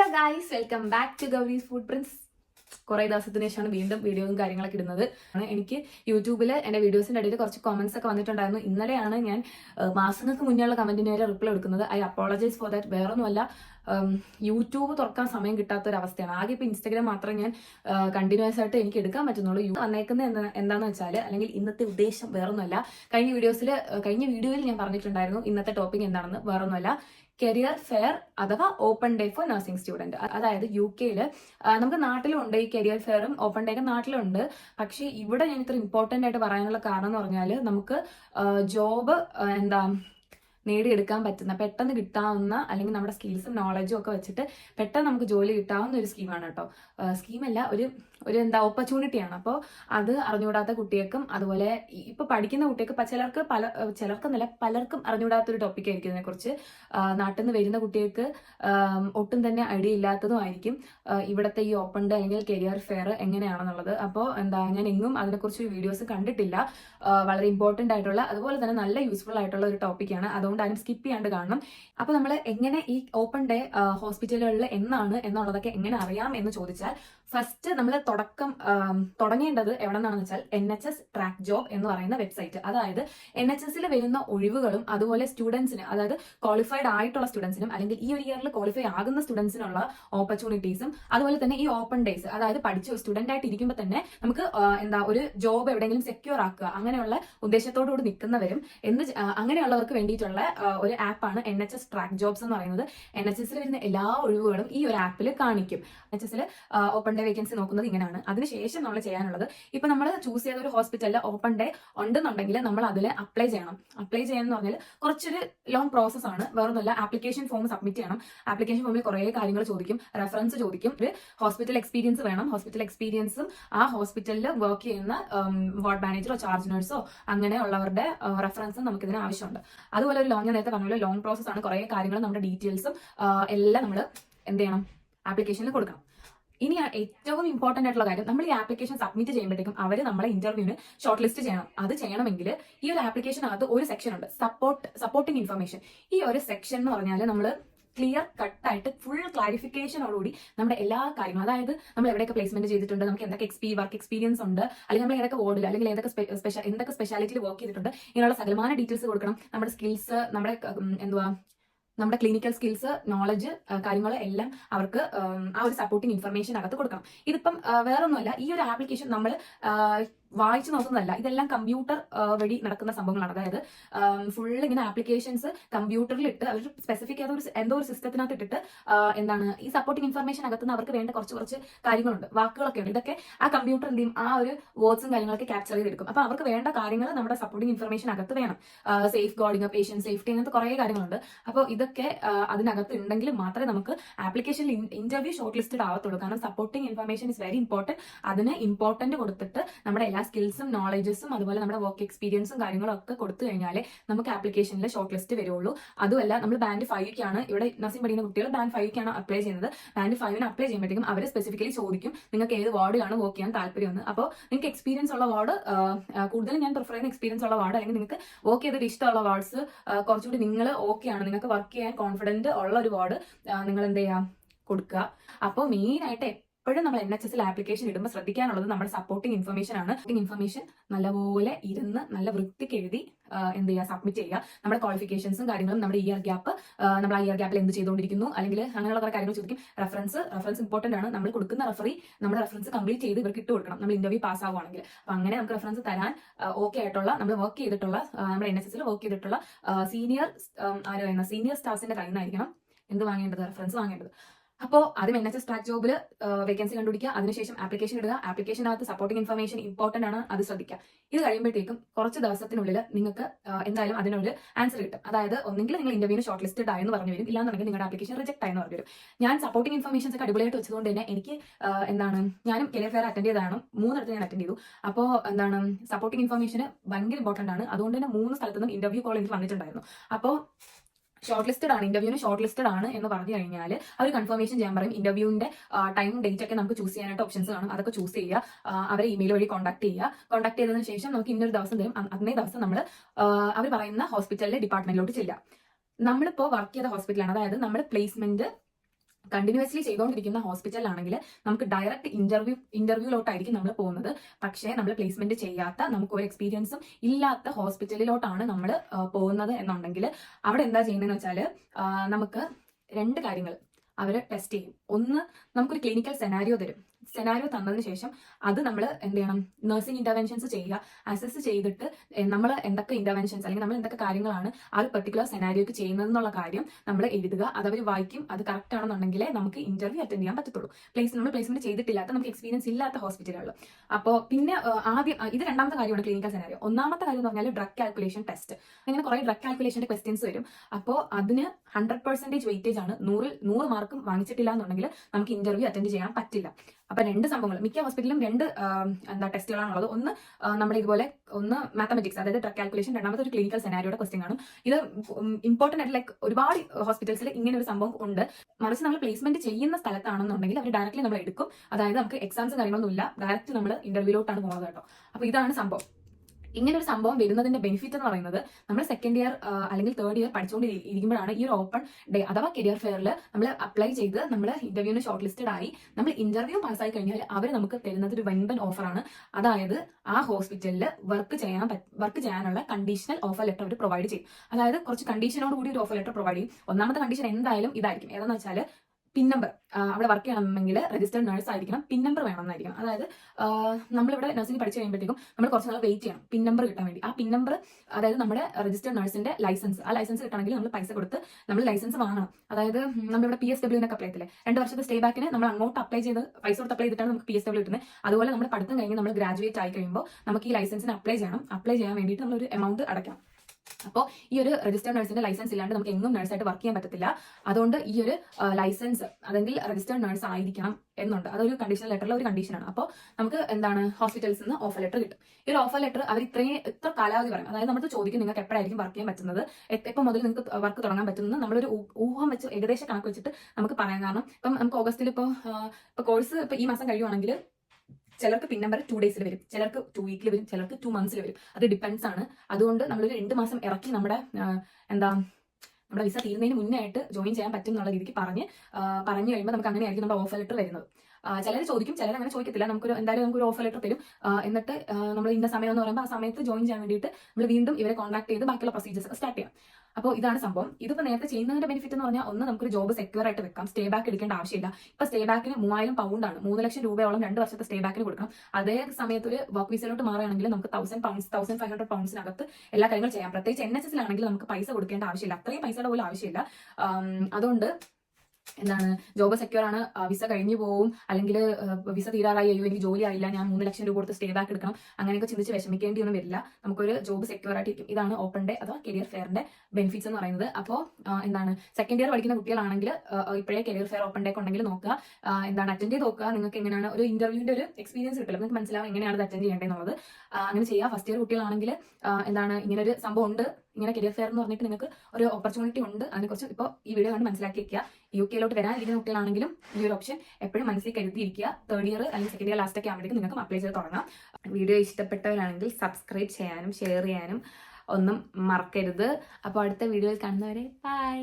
Hello guys welcome back to Gauri's food prince കുറെ ദിവസത്തിന് ശേഷമാണ് വീണ്ടും വീഡിയോയും കാര്യങ്ങളൊക്കെ ഇടുന്നത്. എനിക്ക് യൂട്യൂബിൽ എന്റെ വീഡിയോസിന്റെ ഇടയിൽ കുറച്ച് കമന്റ്സ് ഒക്കെ വന്നിട്ടുണ്ടായിരുന്നു. ഇന്നലെയാണ് ഞാൻ മാസങ്ങൾക്ക് മുന്നേയുള്ള കമന്റിന് വരെ റിപ്ലൈ എടുക്കുന്നത്. ഐ അപ്പോളജൈസ് ഫോർ ദാറ്റ് വേറൊന്നുമല്ല യൂട്യൂബ് തുറക്കാൻ സമയം കിട്ടാത്ത ഒരു അവസ്ഥയാണ് ആകെ ഇപ്പൊ ഇൻസ്റ്റാഗ്രാം മാത്രം ഞാൻ കണ്ടിന്യൂസ് ആയിട്ട് എനിക്ക് എടുക്കാൻ പറ്റുന്നുള്ളൂ. യു- വന്നേക്കുന്നത് എന്താ എന്താന്ന് വെച്ചാൽ അല്ലെങ്കിൽ ഇന്നത്തെ ഉദ്ദേശം വേറൊന്നുമല്ല. കഴിഞ്ഞ വീഡിയോസിൽ കഴിഞ്ഞ വീഡിയോയിൽ ഞാൻ പറഞ്ഞിട്ടുണ്ടായിരുന്നു ഇന്നത്തെ ടോപ്പിക് എന്താണെന്ന്. വേറൊന്നുമല്ല. കരിയർ ഫെയർ അഥവാ open day for nursing student അതായത് യു കെയിൽ നമുക്ക് നാട്ടിലും ഉണ്ട് ഈ കരിയർ ഫെയറും ഓപ്പൺ ഡേ ഒക്കെ നാട്ടിലുണ്ട്. പക്ഷേ ഇവിടെ ഞാൻ ഇത്ര ഇമ്പോർട്ടന്റ് ആയിട്ട് പറയാനുള്ള കാരണം എന്ന് പറഞ്ഞാൽ നമുക്ക് ജോബ് എന്താ നേടിയെടുക്കാൻ പറ്റുന്ന പെട്ടെന്ന് കിട്ടാവുന്ന അല്ലെങ്കിൽ നമ്മുടെ സ്കിൽസും നോളജും ഒക്കെ വെച്ചിട്ട് പെട്ടെന്ന് നമുക്ക് ജോലി കിട്ടാവുന്ന ഒരു സ്കീമാണ് കേട്ടോ. സ്കീമല്ല ഒരു ഒരു എന്താ ഓപ്പർച്യൂണിറ്റിയാണ് അപ്പോൾ അത് അറിഞ്ഞുകൂടാത്ത കുട്ടികൾക്കും അതുപോലെ ഇപ്പോൾ ഇപ്പൊ പഠിക്കുന്ന കുട്ടികൾക്ക് ചിലർക്ക് പല ചിലർക്കെന്നല്ല പലർക്കും അറിഞ്ഞുകൂടാത്തൊരു ടോപ്പിക് ആയിരിക്കും ഇതിനെക്കുറിച്ച്. നാട്ടിൽ നിന്ന് വരുന്ന കുട്ടികൾക്ക് ഒട്ടും തന്നെ ഐഡിയ ഇല്ലാത്തതുമായിരിക്കും ഇവിടുത്തെ ഈ ഓപ്പൺ ഡേ അല്ലെങ്കിൽ കരിയർ ഫെയർ എങ്ങനെയാണെന്നുള്ളത്. അപ്പോൾ എന്താ ഞാൻ എങ്ങും അതിനെക്കുറിച്ച് വീഡിയോസ് കണ്ടിട്ടില്ല. വളരെ ഇമ്പോർട്ടന്റ് ആയിട്ടുള്ള അതുപോലെ തന്നെ നല്ല യൂസ്ഫുൾ ആയിട്ടുള്ള ഒരു ടോപ്പിക്കാണ് അതുകൊണ്ട് അതിന് സ്കിപ്പ് ചെയ്യാണ്ട് കാണണം. അപ്പോൾ നമ്മൾ എങ്ങനെ ഈ ഓപ്പൺ ഡേ ഹോസ്പിറ്റലുകളിൽ എന്നാണ് എന്നുള്ളതൊക്കെ എങ്ങനെ അറിയാം എന്ന് ചോദിച്ചാൽ ഫസ്റ്റ് നമ്മൾ തുടക്കം തുടങ്ങേണ്ടത് എവിടെ നിന്നാണെന്ന് വെച്ചാൽ N H S track job എന്ന് പറയുന്ന വെബ്സൈറ്റ് അതായത് എൻ എച്ച് എസിൽ വരുന്ന ഒഴിവുകളും അതുപോലെ സ്റ്റുഡൻസിന് അതായത് ക്വാളിഫൈഡ് ആയിട്ടുള്ള സ്റ്റുഡൻസിനും അല്ലെങ്കിൽ ഈ ഒരു ഇയറിൽ ക്വാളിഫൈ ആകുന്ന സ്റ്റുഡൻസിനുള്ള ഓപ്പർച്യൂണിറ്റീസും അതുപോലെ തന്നെ ഈ ഓപ്പൺ ഡേയ്സ് അതായത് പഠിച്ച് സ്റ്റുഡന്റ് ആയിട്ട് ഇരിക്കുമ്പോൾ തന്നെ നമുക്ക് എന്താ ഒരു ജോബ് എവിടെയെങ്കിലും സെക്യൂർ ആക്കുക. അങ്ങനെയുള്ള ഉദ്ദേശത്തോടുകൂടി നിൽക്കുന്നവരും ആ, അങ്ങനെയുള്ളവർക്ക് വേണ്ടിയിട്ടുള്ള ഒരു ആപ്പാണ് N H S track jobs എന്ന് പറയുന്നത്. എൻ എച്ച് എസിൽ വരുന്ന എല്ലാ ഒഴിവുകളും ഈ ഒരു ആപ്പിൽ കാണിക്കും. എൻ എച്ച് എസിൽ ഓപ്പൺ ഡേ വേക്കൻസി നോക്കുന്നത് ഇങ്ങനെയാണ്. അതിനുശേഷം നമ്മൾ ചെയ്യാനുള്ളത് ഇപ്പൊ നമ്മൾ ചൂസ് ചെയ്ത ഒരു ഹോസ്പിറ്റലിൽ ഓപ്പൺ ഡേ ഉണ്ടെന്നുണ്ടെങ്കിൽ നമ്മൾ അതിൽ അപ്ലൈ ചെയ്യണം. അപ്ലൈ ചെയ്യാന്ന് പറഞ്ഞാൽ കുറച്ചൊരു ലോങ് പ്രോസസ് ആണ്. വേറൊന്നുമല്ല ആപ്ലിക്കേഷൻ ഫോം സബ്മിറ്റ് ചെയ്യണം. ആപ്ലിക്കേഷൻ ഫോമിൽ കുറേ കാര്യങ്ങൾ ചോദിക്കും. റെഫറൻസ് ചോദിക്കും. ഒരു ഹോസ്പിറ്റൽ എക്സ്പീരിയൻസ് വേണം. ഹോസ്പിറ്റൽ എക്സ്പീരിയൻസും ആ ഹോസ്പിറ്റലിൽ വർക്ക് ചെയ്യുന്ന വാർഡ് മാനേജറോ ചാർജ് നേഴ്സോ അങ്ങനെയുള്ളവരുടെ റെഫറൻസും നമുക്ക് ഇതിന് ആവശ്യമുണ്ട്. അതുപോലെ ഒരു ലോങ് നേരത്തെ പറഞ്ഞ ലോങ് പ്രോസസ് ആണ്. കുറേ കാര്യങ്ങൾ നമ്മുടെ ഡീറ്റെയിൽസും എല്ലാം നമ്മൾ എന്ത് ചെയ്യണം? ആപ്ലിക്കേഷനിൽ കൊടുക്കണം. ഇനി ഏറ്റവും ഇമ്പോർട്ടന്റ് ആയിട്ടുള്ള കാര്യം നമ്മൾ ഈ ആപ്ലിക്കേഷൻ സബ്മിറ്റ് ചെയ്യുമ്പോഴത്തേക്കും അവർ നമ്മളെ ഇന്റർവ്യൂവിന് ഷോർട്ട് ലിസ്റ്റ് ചെയ്യണം. അത് ചെയ്യണമെങ്കിൽ ഈ ഒരു ആപ്ലിക്കേഷനകത്ത് ഒരു സെക്ഷൻ ഉണ്ട്. സപ്പോർട്ട് സപ്പോർട്ടിംഗ് ഇൻഫർമേഷൻ ഈ ഒരു സെക്ഷൻ എന്ന് പറഞ്ഞാൽ നമ്മൾ ക്ലിയർ കട്ടായിട്ട് ഫുൾ ക്ലാരിഫിക്കേഷനോടുകൂടി നമ്മുടെ എല്ലാ കാര്യങ്ങളും അതായത് നമ്മൾ എവിടെയൊക്കെ പ്ലേസ്മെന്റ് ചെയ്തിട്ടുണ്ട് നമുക്ക് എന്തൊക്കെ എക്സ്പീ വർക്ക് എക്സ്പീരിയൻസ് ഉണ്ട് അല്ലെങ്കിൽ നമ്മൾ ഏതൊക്കെ വാർഡിൽ അല്ലെങ്കിൽ ഏതൊക്കെ എന്തൊക്കെ സ്പെഷ്യാലിറ്റിയിൽ വർക്ക് ചെയ്തിട്ടുണ്ട് ഇങ്ങനെയുള്ള സകലമാന ഡീറ്റെയിൽസ് കൊടുക്കണം. നമ്മുടെ സ്കിൽസ് നമ്മുടെ എന്തുവാ നമ്മുടെ ക്ലിനിക്കൽ സ്കിൽസ് നോളജ് കാര്യങ്ങൾ എല്ലാം അവർക്ക് ആ ഒരു സപ്പോർട്ടിങ് ഇൻഫർമേഷൻ അകത്ത് കൊടുക്കണം. ഇതിപ്പം വേറൊന്നുമല്ല ഈ ഒരു ആപ്ലിക്കേഷൻ നമ്മൾ വായിച്ചു നോക്കുന്നതല്ല. ഇതെല്ലാം കമ്പ്യൂട്ടർ വഴി നടക്കുന്ന സംഭവങ്ങളാണ്. അതായത് ഫുൾ ഇങ്ങനെ ആപ്ലിക്കേഷൻസ് കമ്പ്യൂട്ടറിൽ ഇട്ട് അവർ സ്പെസിഫിക് ആയ ഒരു എന്തോ ഒരു സിസ്റ്റത്തിനകത്ത് ഇട്ടിട്ട് എന്താണ് ഈ സപ്പോർട്ടിംഗ് ഇൻഫർമേഷൻ അകത്തുനിന്ന് അവർക്ക് വേണ്ട കുറച്ച് കുറച്ച് കാര്യങ്ങളുണ്ട് വാക്കുകളൊക്കെ ഉണ്ട്. ഇതൊക്കെ ആ കമ്പ്യൂട്ടർ എന്ത് ചെയ്യും? ആ ഒരു വേർഡ്സും കാര്യങ്ങളൊക്കെ ക്യാപ്ചർ ചെയ്തെടുക്കും. അപ്പൊ അവർക്ക് വേണ്ട കാര്യങ്ങൾ നമ്മുടെ സപ്പോർട്ടിംഗ് ഇൻഫർമേഷൻ അകത്ത് വേണം. സേഫ് ഗാർഡിങ് പേഷ്യൻ സേഫ്റ്റി അങ്ങനത്തെ കുറേ കാര്യങ്ങളുണ്ട്. അപ്പോൾ ഇതൊക്കെ അതിനകത്ത് ഉണ്ടെങ്കിൽ മാത്രമേ നമുക്ക് ആപ്ലിക്കേഷനിൽ ഇന്റർവ്യൂ ഷോർട്ട് ലിസ്റ്റഡ് ആവത്തുള്ളൂ. കാരണം supporting information is very important അതിന് ഇമ്പോർട്ടന്റ് കൊടുത്തിട്ട് നമ്മുടെ എല്ലാ സ്കിൽസും നോളജസും അതുപോലെ നമ്മുടെ വർക്ക് എക്സ്പീരിയൻസും കാര്യങ്ങളും ഒക്കെ കൊടുത്തു കഴിഞ്ഞാലേ നമുക്ക് ആപ്ലിക്കേഷനിൽ ഷോർട്ട് ലിസ്റ്റ് വരുള്ളൂ. അതുമല്ല നമ്മൾ ബാൻഡ് ഫൈവ്ക്കാണ് ഇവിടെ നഴ്സിംഗ് പഠിക്കുന്ന കുട്ടികൾ ബാൻഡ് ഫൈവ്ക്കാണ് അപ്ലൈ ചെയ്യുന്നത്. ബാൻഡ് ഫൈവിന് അപ്ലൈ ചെയ്യുമ്പോഴത്തേക്കും അവർ സ്പെസിഫിക്കലി ചോദിക്കും നിങ്ങൾക്ക് ഏത് വാർഡിലാണ് വർക്ക് ചെയ്യാൻ താല്പര്യമെന്ന്. അപ്പോൾ നിങ്ങൾക്ക് എക്സ്പീരിയൻസ് ഉള്ള വാർഡ് കൂടുതലും ഞാൻ പ്രിഫർ ചെയ്യുന്ന എക്സ്പീരിയൻസ് ഉള്ള വാർഡ് അല്ലെങ്കിൽ നിങ്ങൾക്ക് വർക്ക് ചെയ്തിട്ട് ഇഷ്ടമുള്ള വാർഡ്സ് കുറച്ചുകൂടി നിങ്ങൾ ഓക്കെ ആണ്. നിങ്ങൾക്ക് വർക്ക് ചെയ്യാൻ കോൺഫിഡന്റ് ഉള്ള ഒരു വാർഡ് നിങ്ങൾ എന്ത് ചെയ്യാം കൊടുക്കുക. അപ്പോൾ മെയിൻ ആയിട്ട് എപ്പോഴും നമ്മൾ എൻ എച്ച് എസിൽ ആപ്ലിക്കേഷൻ ഇടുമ്പോൾ ശ്രദ്ധിക്കാനുള്ളത് നമ്മുടെ സപ്പോർട്ടിംഗ് ഇൻഫർമേഷൻ ആണ്. ഇൻഫർമേഷൻ നല്ലപോലെ ഇരുന്ന് നല്ല വൃത്തിക്ക് എഴുതി എന്ത് ചെയ്യുക സബ്മിറ്റ് ചെയ്യുക. നമ്മുടെ ക്വാളിഫിക്കേഷൻസും കാര്യങ്ങളും നമ്മുടെ ഇയർ ഗ്യാപ്പ് നമ്മൾ ആ ഇയർ ഗ്യാപ്പിൽ എന്ത് ചെയ്തുകൊണ്ടിരിക്കുന്നു അല്ലെങ്കിൽ അങ്ങനെയുള്ള കുറെ കാര്യങ്ങൾ ചോദിക്കും. റഫറൻസ് റഫറൻസ് ഇമ്പോർട്ടന്റ് ആണ്. നമ്മൾ കൊടുക്കുന്ന റഫറി നമ്മുടെ റഫറൻസ് കംപ്ലീറ്റ് ചെയ്ത് ഇവർക്ക് ഇട്ട് കൊടുക്കണം. നമ്മൾ ഇന്റർവ്യൂ പാസ് ആവുകയാണെങ്കിൽ. അപ്പൊ അങ്ങനെ നമുക്ക് റഫറൻസ് തരാൻ ഓക്കെ ആയിട്ടുള്ള നമ്മൾ വർക്ക് ചെയ്തിട്ടുള്ള നമ്മൾ എൻ എസ് എസിൽ വർക്ക് ചെയ്തിട്ടുള്ള സീനിയർ ആരോ സീനിയർ സ്റ്റാഫിന്റെ കയ്യിൽ നിന്നായിരിക്കണം എന്ത് വാങ്ങേണ്ടത്? റഫറൻസ് വാങ്ങേണ്ടത്. അപ്പോൾ ആദ്യം എൻ എച്ച് എസ് ട്രാക്ക് ജോബിൽ വേക്കൻസി കണ്ടുപിടിക്കുക. അതിനുശേഷം ആപ്ലിക്കേഷൻ ഇടുക. ആപ്ലിക്കേഷനകത്ത് സപ്പോർട്ടിംഗ് ഇൻഫർമേഷൻ ഇമ്പോർട്ടന്റ് ആണ്. അത് ശ്രദ്ധിക്കുക. ഇത് കഴിയുമ്പോഴത്തേക്കും കുറച്ച് ദിവസത്തിനുള്ളിൽ നിങ്ങൾക്ക് എന്തായാലും അതിനൊരു ആൻസർ കിട്ടും. അതായത് ഒന്നെങ്കിൽ നിങ്ങൾ ഇന്റർവ്യൂവിന് ഷോർട്ട് ലിസ്റ്റഡ് ആയെന്ന് പറഞ്ഞു വരും. ഇല്ലാന്നുണ്ടെങ്കിൽ നിങ്ങളുടെ ആപ്ലിക്കേഷൻ റിജക്ട് ആയെന്ന് പറഞ്ഞു വരും. ഞാൻ സപ്പോർട്ടിംഗ് ഇൻഫർമേഷൻസ് ഒക്കെ അടിപൊളിയായിട്ട് വെച്ചതുകൊണ്ട് തന്നെ എനിക്ക് എന്താണ് ഞാനും കരിയർ ഫെയർ അറ്റൻഡ് ചെയ്തതാണ്. മൂന്നിടത്ത് ഞാൻ അറ്റൻഡ് ചെയ്തു. അപ്പോൾ എന്താണ് സപ്പോർട്ടിംഗ് ഇൻഫർമേഷൻ ഭയങ്കര ഇമ്പോർട്ടന്റ് ആണ്. അതുകൊണ്ട് തന്നെ മൂന്ന് സ്ഥലത്തുനിന്നും ഇന്റർവ്യൂ കോൾ എനിക്ക് വന്നിട്ടുണ്ടായിരുന്നു. അപ്പോൾ ഷോർട്ട് ലിസ്റ്റഡ് ആണ് ഇന്റർവ്യൂവിന് ഷോർട്ട് ലിസ്റ്റഡ് ആണ് എന്ന് പറഞ്ഞു കഴിഞ്ഞാൽ അവർ കൺഫർമേഷൻ ചെയ്യാൻ പറയും. ഇന്റർവ്യൂവിന്റെ ടൈം ഡേറ്റ് ഒക്കെ നമുക്ക് ചൂസ് ചെയ്യാനായിട്ട് ഓപ്ഷൻസ് കാണും. അതൊക്കെ ചൂസ് ചെയ്യുക. അവരെ ഇമെയിൽ വഴി കോൺടാക്ട് ചെയ്യുക. കോൺടാക്ട് ചെയ്തതിനു ശേഷം നമുക്ക് ഇന്നൊരു ദിവസം തരും. അന്നേ ദിവസം നമ്മൾ അവർ പറയുന്ന ഹോസ്പിറ്റലിലെ ഡിപ്പാർട്ട്മെന്റിലോട്ട് ചെല്ലുക. നമ്മളിപ്പോൾ വർക്ക് ചെയ്ത ഹോസ്പിറ്റലാണ് അതായത് നമ്മൾ പ്ലേസ്മെന്റ് കണ്ടിന്യൂസ്ലി ചെയ്തുകൊണ്ടിരിക്കുന്ന ഹോസ്പിറ്റലിലാണെങ്കിൽ നമുക്ക് ഡയറക്റ്റ് ഇന്റർവ്യൂ ഇന്റർവ്യൂലോട്ടായിരിക്കും നമ്മൾ പോകുന്നത്. പക്ഷേ നമ്മൾ പ്ലേസ്മെന്റ് ചെയ്യാത്ത നമുക്ക് ഒരു എക്സ്പീരിയൻസും ഇല്ലാത്ത ഹോസ്പിറ്റലിലോട്ടാണ് നമ്മൾ പോകുന്നത് എന്നുണ്ടെങ്കിൽ അവിടെ എന്താ ചെയ്യുന്നതെന്ന് വെച്ചാൽ നമുക്ക് രണ്ട് കാര്യങ്ങൾ അവർ ടെസ്റ്റ് ചെയ്യും. ഒന്ന് നമുക്കൊരു ക്ലിനിക്കൽ സെനാരിയോ തരും. സെനാരിയോ തന്നതിന് ശേഷം അത് നമ്മൾ എന്ത് ചെയ്യണം? നഴ്സിംഗ് ഇന്റർവെൻഷൻസ് ചെയ്യുക. അസസ് ചെയ്തിട്ട് നമ്മൾ എന്തൊക്കെ ഇന്റർവെൻഷൻസ് അല്ലെങ്കിൽ നമ്മൾ എന്തൊക്കെ കാര്യങ്ങളാണ് ആ പെർട്ടിക്കുലർ സെനാരിയോക്ക് ചെയ്യുന്നതെന്നുള്ള കാര്യം നമ്മൾ എഴുതുക. അത് അവർ വായിക്കും. അത് കറക്റ്റ് ആണെന്നുണ്ടെങ്കിലേ നമുക്ക് ഇന്റർവ്യൂ അറ്റൻഡ് ചെയ്യാൻ പറ്റത്തുള്ളൂ. പ്ലേസ് നമ്മൾ പ്ലേസ്മെന്റ് ചെയ്തിട്ടില്ലാത്ത നമുക്ക് എക്സ്പീരിയൻസ് ഇല്ലാത്ത ഹോസ്പിറ്റലുകൾ അപ്പോൾ പിന്നെ ആദ്യം ഇത് രണ്ടാമത്തെ കാര്യമാണ് ക്ലിനിക്കൽ സെനാരിയോ ഒന്നാമത്തെ കാര്യം എന്ന് പറഞ്ഞാൽ ഡ്രഗ് കാൽക്കുലേഷൻ ടെസ്റ്റ് അങ്ങനെ കുറെ ഡ്രഗ് കാൽക്കുലേഷന്റെ ക്വസ്റ്റ്യൻസ് വരും. അപ്പോൾ അതിന് ഹൺഡ്രഡ് പെർസെന്റേജ് വെയിറ്റേജ് ആണ്. നൂറിൽ നൂറ് മാർക്കും വാങ്ങിച്ചിട്ടില്ല എന്നുണ്ടെങ്കിൽ നമുക്ക് ഇന്റർവ്യൂ അറ്റൻഡ് ചെയ്യാൻ പറ്റില്ല. അപ്പൊ രണ്ട് സംഭവങ്ങൾ. മിക്ക ഹോസ്പിറ്റലിലും രണ്ട് എന്താ ടെസ്റ്റുകളാണുള്ളത് ഒന്ന് നമ്മൾ ഇതുപോലെ ഒന്ന് മാത്തമെറ്റിക്സ് അതായത് കാൽക്കുലേഷൻ രണ്ടാമത്തെ ഒരു ക്ലിനിക്കൽ സെനാരിയുടെ ക്വസ്റ്റ്യൻ ആണ് ഇത് ഇമ്പോർട്ടന്റ് ആയിട്ട് ലൈക്ക് ഒരുപാട് ഹോസ്പിറ്റൽസിൽ ഇങ്ങനെ ഒരു സംഭവം ഉണ്ട്. മറിച്ച് നമ്മൾ പ്ലേസ്മെന്റ് ചെയ്യുന്ന സ്ഥലത്താണെന്നുണ്ടെങ്കിൽ അവർ ഡയറക്റ്റ്ലി നമ്മൾ എടുക്കും. അതായത് നമുക്ക് എക്സാംസ് കാര്യങ്ങളൊന്നും ഇല്ല ഡയറക്റ്റ് നമ്മൾ ഇന്റർവ്യൂലോട്ടാണ് പോകുന്നത് കേട്ടോ. അപ്പൊ ഇതാണ് സംഭവം. ഇങ്ങനെ ഒരു സംഭവം വരുന്നതിന്റെ ബെനിഫിറ്റ് എന്ന് പറയുന്നത് നമ്മൾ സെക്കൻഡ് ഇയർ അല്ലെങ്കിൽ തേർഡ് ഇയർ പഠിച്ചുകൊണ്ട് ഇരിക്കുമ്പോഴാണ് ഈ ഒരു ഓപ്പൺ ഡേ അഥവാ കരിയർ ഫെയറിൽ നമ്മൾ അപ്ലൈ ചെയ്ത് നമ്മൾ ഇന്റർവ്യൂവിന് ഷോർട്ട് ലിസ്റ്റഡ് ആയി നമ്മൾ ഇന്റർവ്യൂ പാസ്സായി കഴിഞ്ഞാൽ അവർ നമുക്ക് തരുന്നത് ഒരു വൻപൻ ഓഫറാണ് അതായത് ആ ഹോസ്പിറ്റലിൽ വർക്ക് ചെയ്യാൻ വർക്ക് ചെയ്യാനുള്ള കണ്ടീഷണൽ ഓഫർ ലെറ്റർ അവർ പ്രൊവൈഡ് ചെയ്യും. അതായത് കുറച്ച് കണ്ടീഷനോട് കൂടി ഒരു ഓഫർ ലെറ്റർ പ്രൊവൈഡ് ചെയ്യും. ഒന്നാമത്തെ കണ്ടീഷൻ എന്തായാലും ഇതായിരിക്കും. ഏതാണെന്ന് വെച്ചാൽ പിൻ നമ്പർ അവിടെ വർക്ക് ചെയ്യണമെങ്കിൽ രജിസ്റ്റേഡ് നഴ്സ് ആയിരിക്കണം പിൻ നമ്പർ വേണമെന്നായിരിക്കണം. അതായത് നമ്മളിവിടെ നഴ്സിംഗ് പഠിച്ചു കഴിയുമ്പോഴത്തേക്കും നമ്മൾ കുറച്ച് നാൾ വെയിറ്റ് ചെയ്യണം പിൻ നമ്പർ കിട്ടാൻ വേണ്ടി. ആ പിൻ നമ്പർ അതായത് നമ്മുടെ രജിസ്റ്റേഡ് നഴ്സിന്റെ ലൈസൻസ് ആ ലൈസൻസ് കിട്ടണമെങ്കിൽ നമ്മൾ പൈസ കൊടുത്ത് നമ്മൾ ലൈസൻസ് വാങ്ങണം. അതായത് നമ്മളിവിടെ പി എസ് ഡബ്ല്യൂനൊക്കെ അപ്ലൈ ചെയ്തില്ലേ രണ്ട് വർഷത്തെ സ്റ്റേ ബാക്കിന് നമ്മൾ അങ്ങോട്ട് അപ്ലൈ ചെയ്ത് പൈസ കൊടുത്ത് അപ്ലൈ ചെയ്തിട്ടാണ് നമുക്ക് പി എസ് ഡബ്ല്യൂ കിട്ടുന്നത്. അതുപോലെ നമ്മൾ പഠിത്തം കഴിഞ്ഞ് നമ്മൾ ഗ്രാജുവേറ്റ് ആയി കഴിയുമ്പോൾ നമുക്ക് ഈ ലൈസൻസിന് അപ്ലൈ ചെയ്യണം. അപ്ലൈ ചെയ്യാൻ വേണ്ടിയിട്ട് നമ്മളൊരു എമൗണ്ട് അടയ്ക്കണം. അപ്പോൾ ഈ ഒരു രജിസ്റ്റേർഡ് നഴ്സിന്റെ ലൈസൻസ് ഇല്ലാണ്ട് നമുക്ക് എങ്ങും നഴ്സായിട്ട് വർക്ക് ചെയ്യാൻ പറ്റത്തില്ല. അതുകൊണ്ട് ഈ ഒരു ലൈസൻസ് അല്ലെങ്കിൽ രജിസ്റ്റേർഡ് നഴ്സ് ആയിരിക്കണം എന്നുണ്ട്. അതൊരു കണ്ടീഷൻ ലെറ്ററിലെ ഒരു കണ്ടീഷനാണ് അപ്പോൾ നമുക്ക് എന്താണ് ഹോസ്പിറ്റൽസിൽ നിന്ന് ഓഫർ ലെറ്റർ കിട്ടും. ഈ ഒരു ഓഫർ ലെറ്റർ അവർ ഇത്രയും ഇത്ര കാലാവധി പറയും. അതായത് നമ്മൾ ചോദിക്കും നിങ്ങൾക്ക് എപ്പോഴായിരിക്കും വർക്ക് ചെയ്യാൻ പറ്റുന്നത്. എപ്പോൾ മുതൽ നിങ്ങൾക്ക് വർക്ക് തുടങ്ങാൻ പറ്റുന്നത് നമ്മളൊരു ഊഹം വെച്ച് ഏകദേശം കണക്ക് വെച്ചിട്ട് നമുക്ക് പറയാൻ കാരണം ഇപ്പം നമുക്ക് ഓഗസ്റ്റിൽ ഇപ്പോൾ ഇപ്പോൾ കോഴ്സ് ഇപ്പോൾ ഈ മാസം കഴിയുവാണെങ്കിൽ ചിലർക്ക് പിൻ നമ്പർ ടു ഡേയ്സിൽ വരും. ചിലർക്ക് ടു വീക്കിൽ വരും. ചിലർക്ക് ടു മന്ത്സിൽ വരും. അത് ഡിപ്പെൻസ് ആണ്. അതുകൊണ്ട് നമ്മളൊരു രണ്ട് മാസം ഇറക്കി നമ്മുടെ എന്താ നമ്മുടെ വിസ തീരുന്നതിന് മുന്നേ ആയിട്ട് ജോയിൻ ചെയ്യാൻ പറ്റും എന്നുള്ള രീതിക്ക് പറഞ്ഞ് പറഞ്ഞു കഴിയുമ്പോൾ നമുക്ക് അങ്ങനെയായിരിക്കും നമ്മുടെ ഓഫർ ലെറ്റർ വരുന്നത്. ചിലർ ചോദിക്കും ചിലർ അങ്ങനെ ചോദിക്കത്തില്ല. നമുക്കൊരു എന്തായാലും നമുക്ക് ഒരു ഓഫർ ലെറ്റർ തരും എന്നിട്ട് നമ്മൾ ഇന്ന സമയം എന്ന് പറയുമ്പോൾ ആ സമയത്ത് ജോയിൻ ചെയ്യാൻ വേണ്ടിയിട്ട് നമ്മൾ വീണ്ടും ഇവരെ കോൺടാക്ട് ചെയ്ത് ബാക്കിയുള്ള പ്രൊസീജിയേഴ്സ് സ്റ്റാർട്ട് ചെയ്യാം. അപ്പോൾ ഇതാണ് സംഭവം. ഇതിപ്പോൾ നേരത്തെ ചെയ്യുന്നതിന്റെ ബെനിഫിറ്റ് എന്ന് പറഞ്ഞാൽ ഒന്ന് നമുക്കൊരു ജോബ് സെക്യൂർ ആയിട്ട് വെക്കാം. സ്റ്റേ ബാക്ക് എടുക്കേണ്ട ആവശ്യമില്ല. ഇപ്പൊ സ്റ്റേ ബാക്കിന് മൂവായിരം പൗണ്ടാണ് മൂന്ന് ലക്ഷം രൂപയോളം രണ്ട് വർഷത്തെ സ്റ്റേ ബാക്കിന് കൊടുക്കണം. അതേ സമയത്ത് ഒരു വർക്ക് വിസയിലോട്ട് മാറുകയാണെങ്കിൽ നമുക്ക് thousand pounds thousand five hundred പൗണ്ട്സിനകത്ത് എല്ലാ കാര്യങ്ങളും ചെയ്യാം. പ്രത്യേകിച്ച് എൻ എസ് എസിലാണെങ്കിൽ നമുക്ക് പൈസ കൊടുക്കേണ്ട ആവശ്യമില്ല. അത്രയും പൈസയുടെ പോലും ആവശ്യമില്ല. അതുകൊണ്ട് എന്താണ് ജോബ് സെക്യൂർ ആണ് വിസ കഴിഞ്ഞു പോവും അല്ലെങ്കിൽ വിസ തീരാറായി അയ്യോ എനിക്ക് ജോലി ആയില്ല ഞാൻ മൂന്ന് ലക്ഷം രൂപ കൊടുത്ത് സ്റ്റേ ബാക്ക് എടുക്കണം അങ്ങനെയൊക്കെ ചിന്തിച്ച് വിഷമിക്കേണ്ടി ഒന്നും വരില്ല. നമുക്കൊരു ജോബ് സെക്യൂർ ആയിട്ടിരിക്കും. ഇതാണ് ഓപ്പൺ ഡേ അഥവാ കരിയർ ഫെയറിന്റെ ബെനിഫിറ്റ്സ് എന്ന് പറയുന്നത്. അപ്പോൾ എന്താണ് സെക്കൻഡ് ഇയർ പഠിക്കുന്ന കുട്ടികളാണെങ്കിൽ ഇപ്പോഴേ കരിയർ ഫെയർ ഓപ്പൺ ഡേ ഉണ്ടെങ്കിൽ നോക്കുക. എന്താണ് അറ്റൻഡ് ചെയ്ത് നോക്കുക. നിങ്ങൾക്ക് എങ്ങനെയാണ് ഒരു ഇന്റർവ്യൂവിന്റെ ഒരു എക്സ്പീരിയൻസ് കിട്ടില്ല നിങ്ങൾക്ക് മനസ്സിലാവും എങ്ങനെയാണ് അത് അറ്റൻഡ് ചെയ്യേണ്ടത് എന്നുള്ളത്. അങ്ങനെ ചെയ്യുക. ഫസ്റ്റ് ഇയർ കുട്ടികളാണെങ്കിൽ എന്താണ് ഇങ്ങനൊരു സംഭവം ഉണ്ട്. ഇങ്ങനെ കരിയർ ഫെയർ എന്ന് പറഞ്ഞിട്ട് നിങ്ങൾക്ക് ഒരു ഓപ്പർച്യൂണിറ്റി ഉണ്ട്. അതിനെക്കുറിച്ച് ഇപ്പോൾ ഈ വീഡിയോ കണ്ട് മനസ്സിലാക്കി വെക്കുക യു കെയിലോട്ട് വരാനിരിക്കുന്ന കുട്ടികളാണെങ്കിലും ഈ ഒരു ഓപ്ഷൻ എപ്പോഴും മനസ്സിൽ കരുതിയിരിക്കുക തേർഡ് ഇയർ അല്ലെങ്കിൽ സെക്കൻഡ് ഇയർ ലാസ്റ്റ് ഒക്കെ ആകുമ്പോഴേക്കും നിങ്ങൾക്ക് അപ്ലൈ ചെയ്ത് തുടങ്ങാം. വീഡിയോ ഇഷ്ടപ്പെട്ടവരാണെങ്കിൽ സബ്സ്ക്രൈബ് ചെയ്യാനും ഷെയർ ചെയ്യാനും ഒന്നും മറക്കരുത്. അപ്പോൾ അടുത്ത വീഡിയോയിൽ കാണുന്നവരെ ബൈ